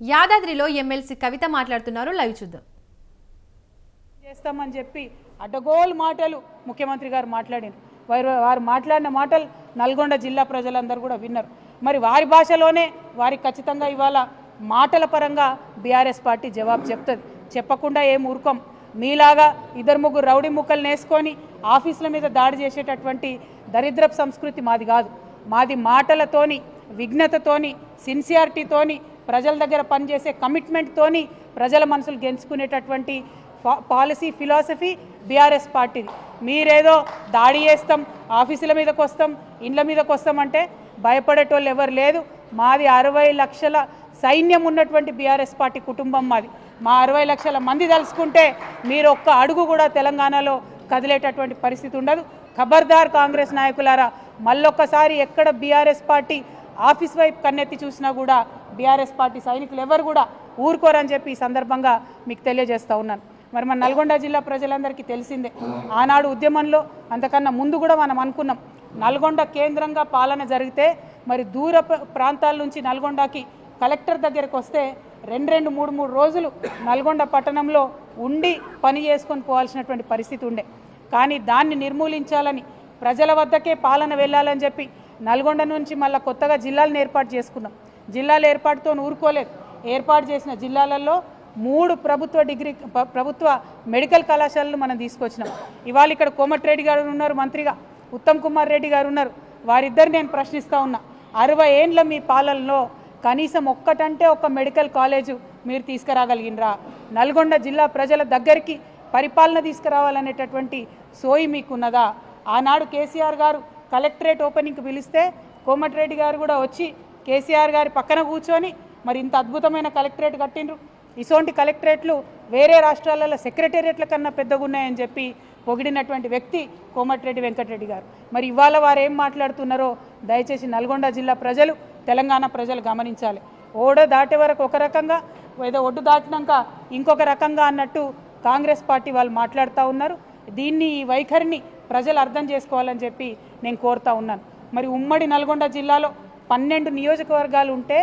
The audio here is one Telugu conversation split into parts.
యాదాద్రిలో ఎమ్మెల్సీ కవిత మాట్లాడుతున్నారు. లైవ్ చూద్దాం. చేస్తామని చెప్పి అడ్డగోలు మాటలు ముఖ్యమంత్రి గారు మాట్లాడారు వారు వారు మాట్లాడిన మాటలు నల్గొండ జిల్లా ప్రజలందరూ కూడా విన్నారు. మరి వారి భాషలోనే వారికి ఖచ్చితంగా ఇవాళ మాటల పరంగా బీఆర్ఎస్ పార్టీ జవాబు చెప్తుంది. చెప్పకుండా ఏం ఊరుకోం. మీలాగా ఇద్దరు ముగ్గురు రౌడీ ముక్కలు నేసుకొని ఆఫీసుల మీద దాడి చేసేటటువంటి దరిద్రపు సంస్కృతి మాది కాదు. మాది మాటలతోని విఘ్నతతోని సిన్సియారిటీతోని ప్రజల దగ్గర పనిచేసే కమిట్మెంట్తోని ప్రజల మనసులు గెలుచుకునేటటువంటి పాలసీ ఫిలాసఫీ బీఆర్ఎస్ పార్టీది. మీరేదో దాడి చేస్తాం ఆఫీసుల మీదకి వస్తాం ఇండ్ల మీదకి వస్తామంటే భయపడేటోళ్ళు ఎవరు లేదు. మాది అరవై లక్షల సైన్యం ఉన్నటువంటి బీఆర్ఎస్ పార్టీ కుటుంబం మాది. మా అరవై లక్షల మంది తలుసుకుంటే మీరు ఒక్క అడుగు కూడా తెలంగాణలో కదిలేటటువంటి పరిస్థితి ఉండదు. ఖబర్దార్ కాంగ్రెస్ నాయకులారా మళ్ళొక్కసారి ఎక్కడ బీఆర్ఎస్ పార్టీ ఆఫీస్ వైపు కన్నెత్తి చూసినా కూడా బీఆర్ఎస్ పార్టీ సైనికులు ఎవరు కూడా ఊరుకోరని చెప్పి ఈ సందర్భంగా మీకు తెలియజేస్తూ ఉన్నాను. మరి మన నల్గొండ జిల్లా ప్రజలందరికీ తెలిసిందే ఆనాడు ఉద్యమంలో అంతకన్నా ముందు కూడా మనం అనుకున్నాం నల్గొండ కేంద్రంగా పాలన జరిగితే మరి దూర ప్రాంతాల నుంచి నల్గొండకి కలెక్టర్ దగ్గరికి వస్తే రెండు రెండు మూడు మూడు రోజులు నల్గొండ పట్టణంలో ఉండి పని చేసుకొని పోవాల్సినటువంటి పరిస్థితి ఉండే. కానీ దాన్ని నిర్మూలించాలని ప్రజల వద్దకే పాలన వెళ్ళాలని చెప్పి నల్గొండ నుంచి మళ్ళీ కొత్తగా జిల్లాలను ఏర్పాటు చేసుకున్నాం. జిల్లాల ఏర్పాటుతో ఊరుకోలేదు. ఏర్పాటు చేసిన జిల్లాలలో మూడు ప్రభుత్వ డిగ్రీ ప్రభుత్వ మెడికల్ కళాశాలలు మనం తీసుకొచ్చినాం. ఇవాళ ఇక్కడ కోమటిరెడ్డి గారు ఉన్నారు మంత్రిగా. ఉత్తమ్ కుమార్ రెడ్డి గారు ఉన్నారు. వారిద్దరు నేను ప్రశ్నిస్తూ ఉన్నా. అరవై ఏండ్ల మీ పాలనలో కనీసం ఒక్కటంటే ఒక మెడికల్ కాలేజు మీరు తీసుకురాగలిగినరా? నల్గొండ జిల్లా ప్రజల దగ్గరికి పరిపాలన తీసుకురావాలనేటటువంటి సోయి మీకున్నదా? ఆనాడు కేసీఆర్ గారు కలెక్టరేట్ ఓపెనింగ్కి పిలిస్తే కోమటిరెడ్డి గారు కూడా వచ్చి కేసీఆర్ గారి పక్కన కూర్చొని మరి ఇంత అద్భుతమైన కలెక్టరేట్ కట్టిండ్రు. ఇసోంటి కలెక్టరేట్లు వేరే రాష్ట్రాలలో సెక్రటేరియట్ల కన్నా పెద్దగా ఉన్నాయని చెప్పి పొగిడినటువంటి వ్యక్తి కోమటిరెడ్డి వెంకటరెడ్డి గారు. మరి ఇవాళ వారు ఏం మాట్లాడుతున్నారో దయచేసి నల్గొండ జిల్లా ప్రజలు తెలంగాణ ప్రజలు గమనించాలి. ఓడ దాటే వరకు ఒక రకంగా ఏదో ఒడ్డు దాటినాక ఇంకొక రకంగా అన్నట్టు కాంగ్రెస్ పార్టీ వాళ్ళు మాట్లాడుతూ ఉన్నారు. దీన్ని ఈ వైఖరిని ప్రజలు అర్థం చేసుకోవాలని చెప్పి నేను కోరుతా ఉన్నాను. మరి ఉమ్మడి నల్గొండ జిల్లాలో పన్నెండు నియోజకవర్గాలు ఉంటే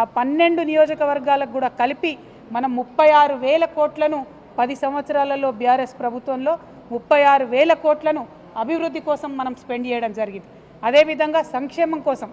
ఆ పన్నెండు నియోజకవర్గాలకు కూడా కలిపి మనం ముప్పై ఆరు వేల కోట్లను పది సంవత్సరాలలో బీఆర్ఎస్ ప్రభుత్వంలో ముప్పై ఆరు వేల కోట్లను అభివృద్ధి కోసం మనం స్పెండ్ చేయడం జరిగింది. అదేవిధంగా సంక్షేమం కోసం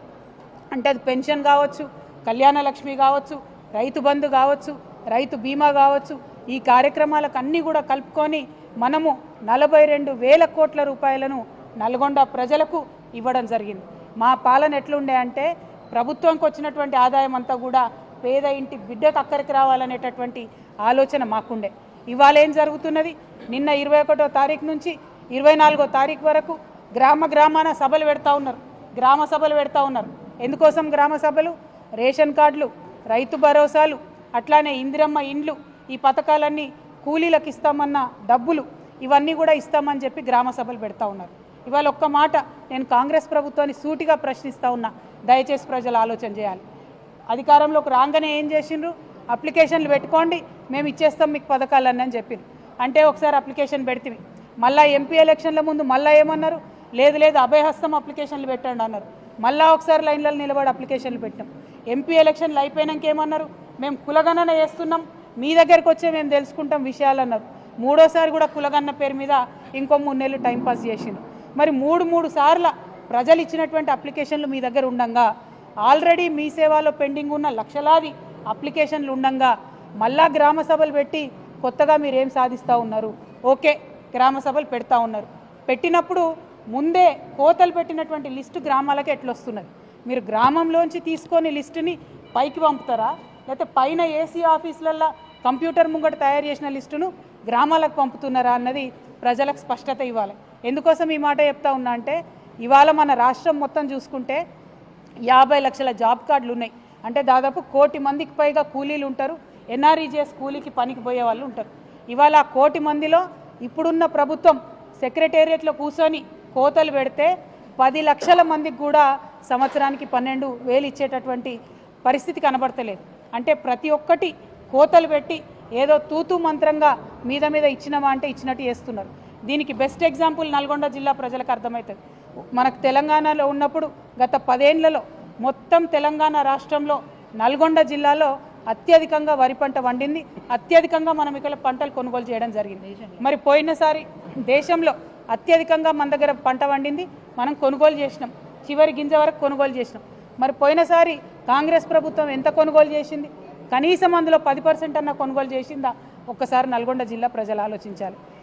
అంటే అది పెన్షన్ కావచ్చు కళ్యాణ లక్ష్మి కావచ్చు రైతు బంధు కావచ్చు రైతు బీమా కావచ్చు ఈ కార్యక్రమాలకు అన్నీ కూడా కలుపుకొని మనము నలభై రెండు వేల కోట్ల రూపాయలను నల్గొండ ప్రజలకు ఇవ్వడం జరిగింది. మా పాలన ఎట్లుండే అంటే ప్రభుత్వంకి వచ్చినటువంటి ఆదాయం అంతా కూడా పేద ఇంటి బిడ్డకు అక్కడికి రావాలనేటటువంటి ఆలోచన మాకుండే. ఇవాళ ఏం జరుగుతున్నది? నిన్న ఇరవై ఒకటో తారీఖు నుంచి ఇరవై నాలుగో తారీఖు వరకు గ్రామ గ్రామాన సభలు పెడతా ఉన్నారు. గ్రామ సభలు పెడతా ఉన్నారు. ఎందుకోసం గ్రామ సభలు? రేషన్ కార్డులు రైతు భరోసాలు అట్లానే ఇందిరమ్మ ఇండ్లు ఈ పథకాలన్నీ కూలీలకు ఇస్తామన్న డబ్బులు ఇవన్నీ కూడా ఇస్తామని చెప్పి గ్రామ సభలు పెడతా ఉన్నారు. ఇవాళ ఒక్క మాట నేను కాంగ్రెస్ ప్రభుత్వాన్ని సూటిగా ప్రశ్నిస్తూ ఉన్నా. దయచేసి ప్రజలు ఆలోచన చేయాలి. అధికారంలోకి రాగానే ఏం చేసిండ్రు? అప్లికేషన్లు పెట్టుకోండి మేము ఇచ్చేస్తాం మీకు పథకాలన్నీ అని చెప్పిండ్రు అంటే ఒకసారి అప్లికేషన్ పెడితే మళ్ళా ఎంపీ ఎలక్షన్ల ముందు మళ్ళీ ఏమన్నారు? లేదు లేదు అభయహస్తం అప్లికేషన్లు పెట్టండి అన్నారు. మళ్ళా ఒకసారి లైన్లలో నిలబడి అప్లికేషన్లు పెట్టాం ఎంపీ ఎలక్షన్లు అయిపోయినాక ఏమన్నారు? మేము కులగణన చేస్తున్నాం. మీ దగ్గరకు వచ్చే మేము తెలుసుకుంటాం విషయాలు అన్నారు మూడోసారి కూడా కులగన్న పేరు మీద ఇంకో మూడు నెలలు టైంపాస్ చేసిండు. మరి మూడు మూడు సార్ల ప్రజలు ఇచ్చినటువంటి అప్లికేషన్లు మీ దగ్గర ఉండంగా ఆల్రెడీ మీ సేవలో పెండింగ్ ఉన్న లక్షలాది అప్లికేషన్లు ఉండంగా మళ్ళా గ్రామ సభలు పెట్టి కొత్తగా మీరు ఏం సాధిస్తూ ఉన్నారు? ఓకే గ్రామ సభలు పెడతా ఉన్నారు. పెట్టినప్పుడు ముందే కోతలు పెట్టినటువంటి లిస్టు గ్రామాలకు ఎట్లా వస్తున్నది మీరు గ్రామంలోంచి తీసుకొని లిస్టుని పైకి పంపుతారా? లేకపోతే పైన ఏసీ ఆఫీసులల్లో కంప్యూటర్ ముంగట తయారు చేసిన లిస్టును గ్రామాలకు పంపుతున్నారా అన్నది ప్రజలకు స్పష్టత ఇవ్వాలి. ఎందుకోసం ఈ మాట చెప్తా ఉన్నా అంటే ఇవాళ మన రాష్ట్రం మొత్తం చూసుకుంటే యాభై లక్షల జాబ్ కార్డులు ఉన్నాయి. అంటే దాదాపు కోటి మందికి పైగా కూలీలు ఉంటారు. ఎన్ఆర్ఈజీఎస్ కూలీకి పనికి పోయే వాళ్ళు ఉంటారు. ఇవాళ ఆ కోటి మందిలో ఇప్పుడున్న ప్రభుత్వం సెక్రటేరియట్లో కూర్చొని కోతలు పెడితే పది లక్షల మందికి కూడా సంవత్సరానికి పన్నెండు వేలు ఇచ్చేటటువంటి పరిస్థితి కనబడతలేదు. అంటే ప్రతి ఒక్కటి కోతలు పెట్టి ఏదో తూతు మంత్రంగా మీద మీద ఇచ్చినవా అంటే ఇచ్చినట్టు చేస్తున్నారు. దీనికి బెస్ట్ ఎగ్జాంపుల్ నల్గొండ జిల్లా ప్రజలకు అర్థమవుతుంది. మనకు తెలంగాణలో ఉన్నప్పుడు గత పదేళ్ళలో మొత్తం తెలంగాణ రాష్ట్రంలో నల్గొండ జిల్లాలో అత్యధికంగా వరి పంట వండింది. అత్యధికంగా మనం ఇక్కడ పంటలు కొనుగోలు చేయడం జరిగింది. మరి పోయినసారి దేశంలో అత్యధికంగా మన దగ్గర పంట వండింది. మనం కొనుగోలు చేసినాం. చివరి గింజ వరకు కొనుగోలు చేసినాం. మరి పోయినసారి కాంగ్రెస్ ప్రభుత్వం ఎంత కొనుగోలు చేసింది? కనీసం అందులో పది పర్సెంట్ అన్న కొనుగోలు చేసిందా? ఒక్కసారి నల్గొండ జిల్లా ప్రజలు ఆలోచించాలి.